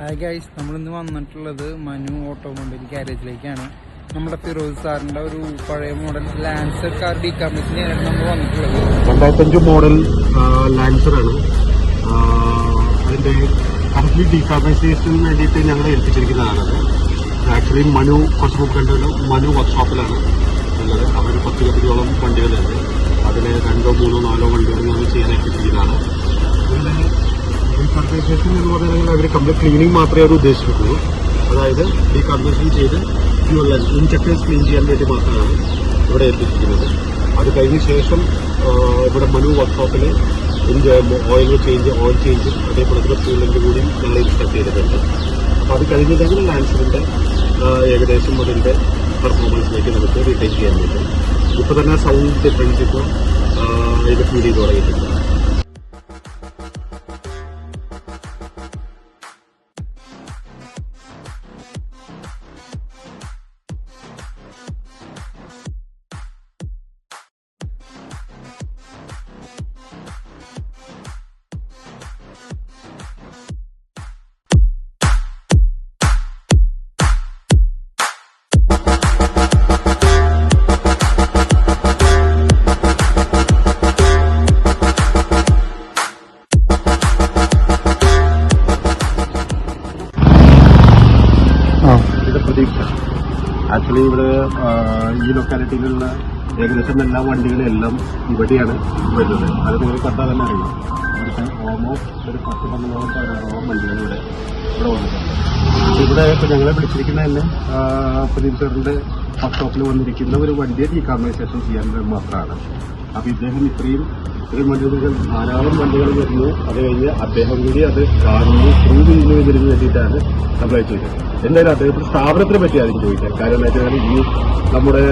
Hi guys നമ്മളിന്ന് വന്നിട്ടുള്ളത് Manu automobile ഗ്യാരേജിലേക്കാണ് നമ്മുടെ ഫിറോസ് സാറിന്റെ ഒരു പഴയ മോഡൽ ലാൻസർ കാർ ഡീകാമിസിനാണ് നമ്മൾ വന്നിട്ടുള്ളത്. രണ്ടായിരത്തഞ്ച് മോഡൽ ലാൻസർ ആണ്. അതിന്റെ കംപ്ലീറ്റ് ഡീകാർബൈസേഷന് വേണ്ടിയിട്ട് ഞങ്ങൾ ഏൽപ്പിച്ചിരിക്കുന്നതാണ് ആക്ച്വലി മനു കുറച്ച് മുമ്പ് കണ്ടത് മനു വർക്ക്ഷോപ്പിലാണ് ഉള്ളത്. അവർ പത്ത് ഇരുപത്തിയോളം വണ്ടികളുണ്ട്. അതിൽ രണ്ടോ മൂന്നോ നാലോ വണ്ടികൾ ഞങ്ങൾ ചെയ്യാൻ ഏൽപ്പിച്ചിരിക്കുന്നതാണ്. ഡീകാർബൈസേഷൻ എന്ന് പറയുകയാണെങ്കിൽ അവർ കംപ്ലീറ്റ് ക്ലീനിങ് മാത്രമേ അവർ ഉദ്ദേശിച്ചിട്ടുള്ളൂ. അതായത് കൺസൾഷൻ ചെയ്ത് ഫ്യൂൽ ഇൻജക്ടേഴ്സ് ക്ലീൻ ചെയ്യാൻ വേണ്ടി മാത്രമാണ് ഇവിടെ ഏൽപ്പിച്ചിരിക്കുന്നത് അത് കഴിഞ്ഞ ശേഷം ഇവിടെ മനു വർക്ക്ഷോപ്പിൽ ഓയിൽ ചേഞ്ച് ഓയിൽ ചേഞ്ചും അതേപോലെ തന്നെ ഫ്യൂലിന്റെ കൂടി ഞങ്ങൾ ഇൻസ്ട്രക്ട് ചെയ്തിട്ടുണ്ട്. അപ്പോൾ അത് കഴിഞ്ഞിട്ടെങ്കിൽ ലാൻസറിന്റെ ഏകദേശം അതിന്റെ പെർഫോമൻസിലേക്ക് നമുക്ക് റീടേക്ക് ചെയ്യാൻ പറ്റും. ഇപ്പോൾ തന്നെ സൗണ്ട് ഡിഫറൻസ് ഇപ്പോൾ ഇത് ഫീൽ ചെയ്ത് തുടങ്ങിയിട്ടുണ്ട്. ആക്ച്വലി ഇവിടെ ഈ ലൊക്കാലിറ്റിയിലുള്ള ഏകദേശം എല്ലാ വണ്ടികളെല്ലാം ഇവിടെയാണ് വരുന്നത്. അത് നിങ്ങൾ കണ്ടാൽ തന്നെ അറിയാം. ഇവിടുത്തെ ഓൾമോസ്റ്റ് ഒരു പത്ത് പന്ത്രണ്ടോളം പതിനാറോളം വണ്ടികൾ ഇവിടെ ഇവിടെ വന്നിട്ടുണ്ട്. ഇവിടെ ഇപ്പം ഞങ്ങളെ വിളിച്ചിരിക്കുന്ന തന്നെ പ്രദീപ് സാറിന്റെ വർക്ക്ഷോപ്പിൽ വന്നിരിക്കുന്ന ഒരു വണ്ടിയെ ഡീകാർബൈസേഷൻ ചെയ്യാൻ വേണ്ടി മാത്രമാണ്. അപ്പൊ ഇദ്ദേഹം ഇത്രയും ഇത്രയും വണ്ടികൾ ധാരാളം വണ്ടികൾ വരുന്നു. അത് കഴിഞ്ഞ് അദ്ദേഹം കൂടി അത് കാണുന്നു. പ്രൂവ് ചെയ്യുന്നു എന്നതിന് വേണ്ടിയിട്ടാണ് അപ്ലൈ ചെയ്തത് എന്തായാലും അദ്ദേഹത്തിന്റെ സ്ഥാപനത്തിനെ പറ്റി ആദ്യം ചോദിക്കാം. കാരണം വെച്ചാൽ ഈ നമ്മുടെ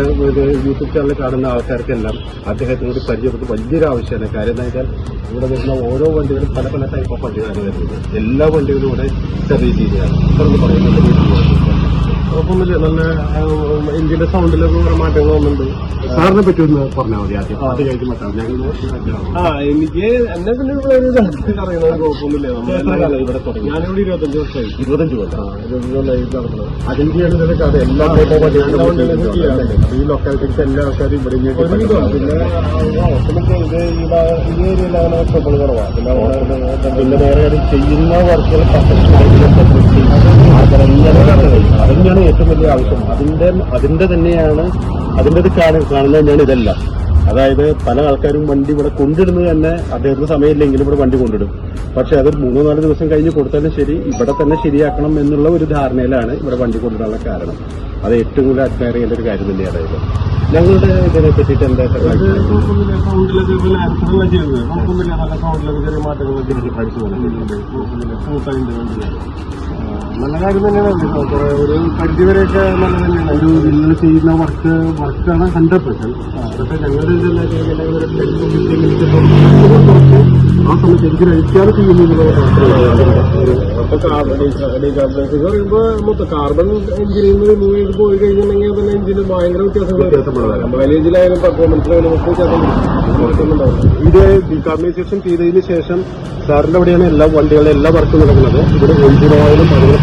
യൂട്യൂബ് ചാനൽ കാണുന്ന ആൾക്കാർക്കെല്ലാം അദ്ദേഹത്തിനോട് പരിചയപ്പെട്ട് വലിയൊരു ആവശ്യമാണ്. കാര്യം എന്താ വെച്ചാൽ ഇവിടെ വരുന്ന ഓരോ വണ്ടികളും പല പല ടൈപ്പ് ഓഫ് വണ്ടികളാണ് വരുന്നത്. എല്ലാ വണ്ടികളും ഇവിടെ സർവീസ് ചെയ്യുകയാണ് ഇതൊന്ന് പറയുന്നത് കുഴപ്പമൊന്നുമില്ല. നല്ല ഇന്ത്യയുടെ സൗണ്ടിലൊക്കെ കുറെ മാറ്റങ്ങൾ വന്നിട്ടുണ്ട്. സാറിനെ പറ്റി ഒന്ന് പറഞ്ഞാൽ മതി ആദ്യം. അത് മറ്റാം ആ എനിക്ക് എന്നെ പിന്നെ ഇവിടെ ഒരു അറിയണത് കുഴപ്പമൊന്നുമില്ല. എത്ര ഇവിടെ തുടങ്ങി. ഞാനിവിടെ ഇരുപത്തഞ്ച് വർഷമായി. ഇരുപത്തഞ്ച് വർഷം ഇരുപത്തഞ്ച് നടക്കുന്നത്. അതിന്റെയാണ് ഇതിന്റെ കഥ എല്ലാ. ഈ ലൊക്കാലിറ്റിക്ക് എല്ലാ ആൾക്കാരും ഇവിടെ പിന്നെ ഇത് ഈ ഏരിയയിലാണ് കുറവാണ് പിന്നെ പിന്നെ വേറെ ചെയ്യുന്ന വർക്കുകൾ അതന്നെയാണ് ഏറ്റവും വലിയ ആവശ്യം. അതിന്റെ അതിന്റെ തന്നെയാണ് അതിന്റെ ഇത് കാണുന്നത് ഞാൻ ഇതെല്ലാം. അതായത് പല ആൾക്കാരും വണ്ടി ഇവിടെ കൊണ്ടിടുന്നത് തന്നെ അദ്ദേഹത്തിന് സമയമില്ലെങ്കിലും ഇവിടെ വണ്ടി കൊണ്ടിടും. പക്ഷെ അത് മൂന്നോ നാല് ദിവസം കഴിഞ്ഞ് കൊടുത്താലും ശരി ഇവിടെ തന്നെ ശരിയാക്കണം എന്നുള്ള ഒരു ധാരണയിലാണ് ഇവിടെ വണ്ടി കൊണ്ടിടാനുള്ള കാരണം. അത് ഏറ്റവും കൂടുതൽ അഡ്മയർ ചെയ്യേണ്ട ഒരു കാര്യം തന്നെയാണ് അതായത്. ഞങ്ങളുടെ ഇതിനെ പറ്റിയിട്ട് എന്താ നല്ല കാര്യം തന്നെയാണ്. കുറെ ഒരു പരിധിവരെയൊക്കെ നല്ല തന്നെയാണ്. ഒരു നിങ്ങൾ ചെയ്യുന്ന വർക്ക് വർക്കാണ് ഹൺഡ്രഡ് പെർസെന്റ് പക്ഷെ ഞങ്ങളുടെ ആ സമയത്ത് എനിക്ക് മൊത്തം കാർബൺ എഞ്ചിനിൽ നിന്ന് റിമൂവ് ചെയ്ത് പോയി കഴിഞ്ഞിട്ടുണ്ടെങ്കിൽ പിന്നെ എഞ്ചിന് ഭയങ്കര വ്യത്യാസം മൈലേജിലായാലും പെർഫോമൻസിലായാലും ഇത് ഡീകാർബണൈസേഷൻ ചെയ്തതിന് ശേഷം സാറിന്റെ അവിടെയാണ് എല്ലാ വണ്ടികളുടെ എല്ലാ വർക്കും നടക്കുന്നത് ഇവിടെ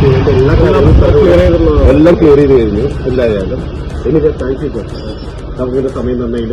ചെയ്യേണ്ട എല്ലാ കാര്യങ്ങളും എല്ലാം ക്ലിയർ ചെയ്ത് കഴിഞ്ഞു എന്തായാലും എനിക്ക് താങ്ക് യു നമുക്ക് സമയം തന്നതിൽ